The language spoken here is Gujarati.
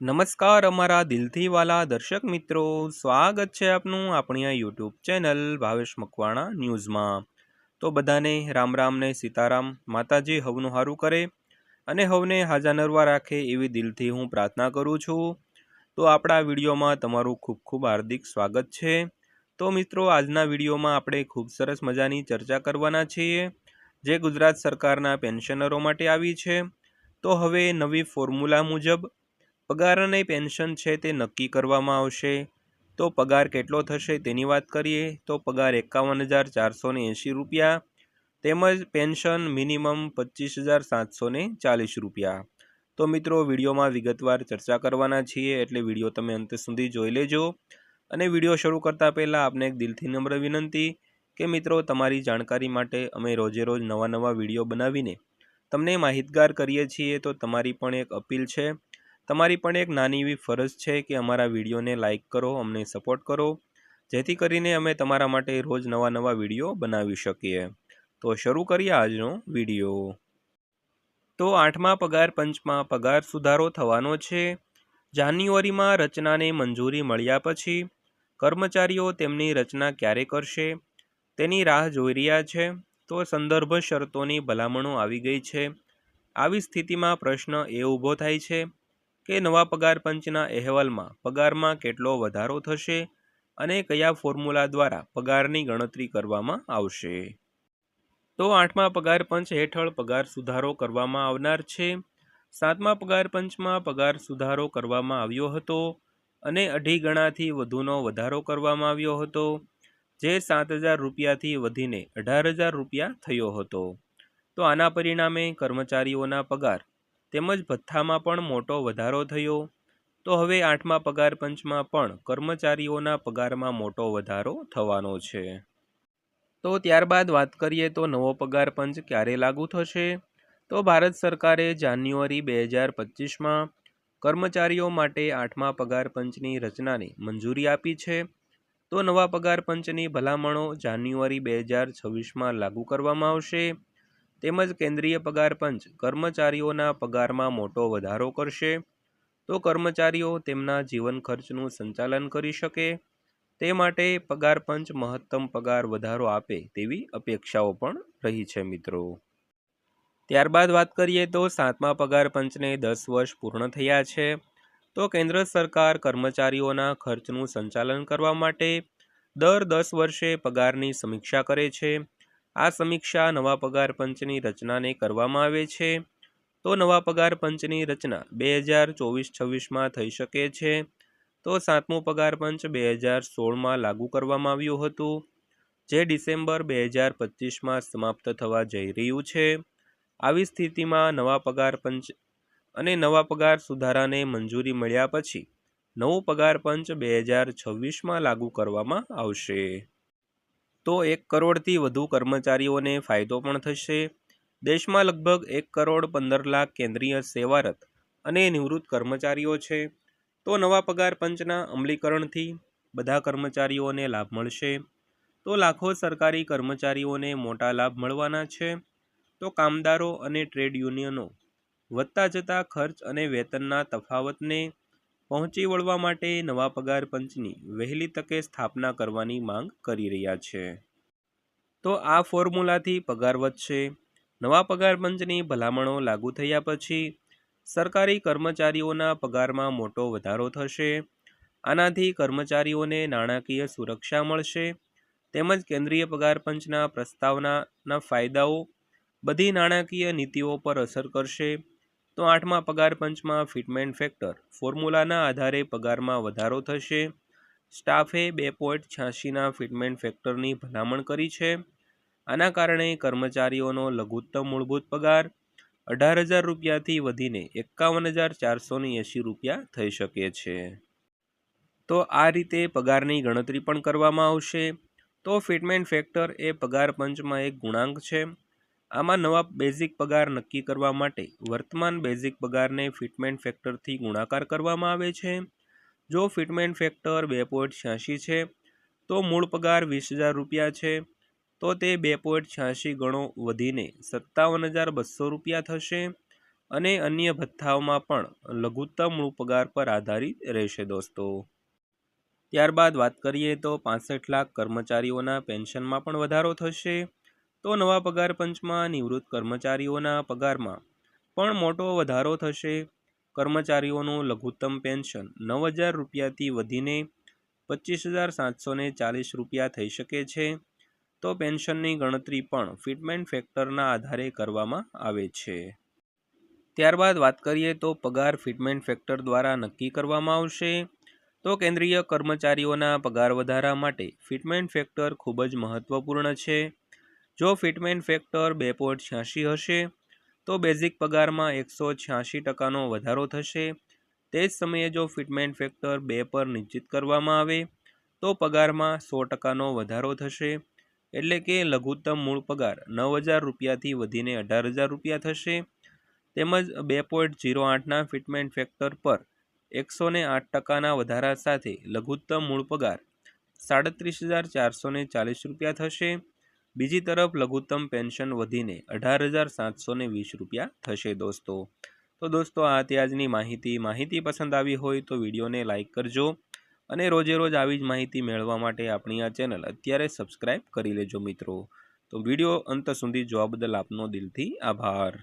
નમસ્કાર અમારા દિલથી વાલા દર્શક મિત્રો. સ્વાગત છે આપનું આપણી આ યુટ્યુબ ચેનલ ભાવેશ મકવાણા ન્યૂઝમાં. તો બધાને રામ રામ ને સીતારામ. માતાજી હવનું સારું કરે અને હવને હાજા નરવા રાખે એવી દિલથી હું પ્રાર્થના કરું છું. તો આપણા વિડીયોમાં તમારું ખૂબ ખૂબ હાર્દિક સ્વાગત છે. તો મિત્રો, આજના વિડીયોમાં આપણે ખૂબ સરસ મજાની ચર્ચા કરવાના છીએ. જે ગુજરાત સરકારના પેન્શનરો માટે આવી છે. તો હવે નવી ફોર્મ્યુલા મુજબ પગાર અને પેન્શન છે તે નક્કી કરવામાં આવશે. તો પગાર કેટલો થશે તેની વાત કરીએ, તો પગાર એકાવન હજાર ચારસો એંશી રૂપિયા, તેમજ પેન્શન મિનિમમ પચીસ હજાર સાતસો ચાલીસ રૂપિયા. તો મિત્રો, વિડીયોમાં વિગતવાર ચર્ચા કરવાના છીએ, એટલે વીડિયો તમે અંત સુધી જોઈ લેજો. અને વીડિયો શરૂ કરતાં પહેલાં આપને એક દિલથી નમ્ર વિનંતી કે મિત્રો, તમારી જાણકારી માટે અમે રોજે રોજ નવા નવા વીડિયો બનાવીને તમને માહિતગાર કરીએ છીએ. તો તમારી પણ એક અપીલ છે તમારી પણ એક નાની એવી ફરજ છે કે અમારા વિડીયોને લાઇક કરો, અમને સપોર્ટ કરો, જેથી કરીને અમે તમારા માટે રોજ નવા નવા વીડિયો બનાવી શકીએ. તો શરૂ કરીએ આજનો વીડિયો. તો આઠમા પગાર, પંચમાં પગાર સુધારો થવાનો છે. જાન્યુઆરીમાં રચનાને મંજૂરી મળ્યા પછી કર્મચારીઓ તેમની રચના ક્યારે કરશે? તેની રાહ જોઈ રહ્યા છે. તો સંદર્ભ શરતોની ભલામણો આવી ગઈ છે. આવી સ્થિતિમાં પ્રશ્ન એ ઊભો થાય છે કે નવા પગાર પંચના અહેવાલમાં પગારમાં કેટલો વધારો થશે અને કયા ફોર્મ્યુલા દ્વારા પગારની ગણતરી કરવામાં આવશે? તો આઠમા પગાર પંચ હેઠળ પગાર સુધારો કરવામાં આવનાર છે. સાતમા પગાર પંચમાં પગાર સુધારો કરવામાં આવ્યો હતો અને અઢી ગણાથી વધુનો વધારો કરવામાં આવ્યો હતો, જે સાત હજાર રૂપિયાથી વધીને અઢાર હજાર રૂપિયા થયો હતો. તો આના પરિણામે કર્મચારીઓના પગાર તેમજ ભથ્થામાં પણ મોટો વધારો થયો. તો હવે આઠમા પગાર પંચમાં પણ કર્મચારીઓના પગારમાં મોટો વધારો થવાનો છે. તો ત્યારબાદ વાત કરીએ તો નવો પગાર પંચ ક્યારે લાગુ થશે? તો ભારત સરકારે જાન્યુઆરી બે હજાર પચીસમાં કર્મચારીઓ માટે આઠમા પગાર પંચની રચનાને મંજૂરી આપી છે. તો નવા પગાર પંચની ભલામણો જાન્યુઆરી બે હજાર છવ્વીસમાં લાગુ કરવામાં આવશે. તેમજ કેન્દ્રીય પગાર પંચ કર્મચારીઓના પગારમાં મોટો વધારો કરશે. તો કર્મચારીઓ તેમના જીવન ખર્ચનું સંચાલન કરી શકે. તે માટે પગાર પંચ મહત્તમ પગાર વધારો આપે તેવી અપેક્ષાઓ પણ રહી છે મિત્રો. ત્યારબાદ વાત કરીએ તો સાતમા પગાર પંચને દસ વર્ષ પૂર્ણ થયા છે. તો કેન્દ્ર સરકાર કર્મચારીઓના ખર્ચનું સંચાલન કરવા માટે દર દસ વર્ષે પગારની સમીક્ષા કરે છે. આ સમીક્ષા નવા પગાર પંચની રચનાને કરવામાં આવે છે. તો નવા પગાર પંચની રચના બે હજાર ચોવીસ છવ્વીસમાં થઈ શકે છે. તો સાતમું પગાર પંચ બે હજાર સોળમાં લાગુ કરવામાં આવ્યું હતું, જે ડિસેમ્બર બે હજાર પચીસમાં સમાપ્ત થવા જઈ રહ્યું છે. આવી સ્થિતિમાં નવા પગાર પંચ અને નવા પગાર સુધારાને મંજૂરી મળ્યા પછી નવું પગાર પંચ બે હજાર છવ્વીસમાં લાગુ કરવામાં આવશે. તો એક કરોડથી વધુ કર્મચારીઓને ફાયદો પણ થશે. દેશમાં લગભગ એક કરોડ પંદર લાખ કેન્દ્રીય સેવારત અને નિવૃત્ત કર્મચારીઓ છે. તો નવા પગાર પંચના અમલીકરણથી બધા કર્મચારીઓને લાભ મળશે. તો લાખો સરકારી કર્મચારીઓને મોટા લાભ મળવાના છે. તો કામદારો અને ટ્રેડ યુનિયનો વધતા જતા ખર્ચ અને વેતનના તફાવતને પહોંચી વળવા માટે નવા પગાર પંચની વહેલી તકે સ્થાપના કરવાની માંગ કરી રહ્યા છે. તો આ ફોર્મ્યુલાથી પગાર વધશે. નવા પગાર પંચની ભલામણો લાગુ થયા પછી સરકારી કર્મચારીઓના પગારમાં મોટો વધારો થશે. આનાથી કર્મચારીઓને નાણાકીય સુરક્ષા મળશે. તેમજ કેન્દ્રીય પગાર પંચના પ્રસ્તાવનાના ફાયદાઓ બધી નાણાકીય નીતિઓ પર અસર કરશે. તો આઠમા પગાર પંચમાં ફિટમેન્ટ ફેક્ટર. ફોર્મ્યુલાના આધારે પગારમાં વધારો થશે. સ્ટાફે બે પોઈન્ટ છ્યાસીના ફિટમેન્ટ ફેક્ટરની ભલામણ કરી છે. આના કારણે કર્મચારીઓનો લઘુત્તમ મૂળભૂત પગાર અઢાર હજાર રૂપિયાથી વધીને એકાવન હજાર ચારસોની એંશી રૂપિયા થઈ શકે છે. તો આ રીતે પગારની ગણતરી પણ કરવામાં આવશે. તો ફિટમેન્ટ ફેક્ટર એ પગાર પંચમાં એક ગુણાંક છે. આમાં નવા બેઝિક પગાર નક્કી કરવા માટે વર્તમાન બેઝિક પગારને ફિટમેન્ટ ફેક્ટરથી ગુણાકાર કરવામાં આવે છે. જો ફિટમેન્ટ ફેક્ટર બે પોઈન્ટ છ્યાસી છે, તો મૂળ પગાર વીસ હજાર રૂપિયા છે, તો તે બે પોઈન્ટ છ્યાસી ગણો વધીને સત્તાવન હજાર બસો રૂપિયા થશે અને અન્ય ભથ્થાઓમાં પણ લઘુત્તમ મૂળ પગાર પર આધારિત રહેશે દોસ્તો. ત્યારબાદ વાત કરીએ તો પાસઠ લાખ કર્મચારીઓના પેન્શનમાં પણ વધારો થશે. તો નવા પગાર પંચમાં નિવૃત્ત કર્મચારીઓના પગારમાં પણ મોટો વધારો થશે. કર્મચારીઓનું લઘુત્તમ પેન્શન નવ હજાર રૂપિયાથી વધીને પચીસ હજાર સાતસો ચાલીસ રૂપિયા થઈ શકે છે. તો પેન્શનની ગણતરી પણ ફિટમેન્ટ ફેક્ટરના આધારે કરવામાં આવે છે. ત્યારબાદ વાત કરીએ તો પગાર ફિટમેન્ટ ફેક્ટર દ્વારા નક્કી કરવામાં આવશે. તો કેન્દ્રીય કર્મચારીઓના પગાર વધારા માટે ફિટમેન્ટ ફેક્ટર ખૂબ જ મહત્વપૂર્ણ છે. જો ફિટમેન્ટ ફેક્ટર બે પોઈન્ટ છ્યાસી હશે, તો બેઝિક પગારમાં એકસો છ્યાસી ટકાનો વધારો થશે. તે જ સમયે જો ફિટમેન્ટ ફેક્ટર બે પર નિશ્ચિત કરવામાં આવે, તો પગારમાં સો ટકાનો વધારો થશે. એટલે કે લઘુત્તમ મૂળ પગાર નવ હજાર રૂપિયાથી વધીને અઢાર હજાર રૂપિયા થશે. તેમજ બે પોઈન્ટ જીરો આઠના ફિટમેન્ટ ફેક્ટર પર એકસો ને આઠ ટકાના વધારા સાથે લઘુત્તમ મૂળ પગાર સાડત્રીસ હજાર ચારસો ચાલીસ રૂપિયા થશે. બીજી તરફ લઘુત્તમ પેન્શન વધીને અઢાર હજાર સાતસોને વીસ રૂપિયા થશે દોસ્તો. તો દોસ્તો, આ ત્યાજની માહિતી. માહિતી પસંદ આવી હોય તો વિડીયોને લાઇક કરજો અને રોજે રોજ આવી જ માહિતી મેળવવા માટે આપણી આ ચેનલ અત્યારે સબસ્ક્રાઇબ કરી લેજો મિત્રો. તો વીડિયો અંત સુધી જોવા બદલ આપનો દિલથી આભાર.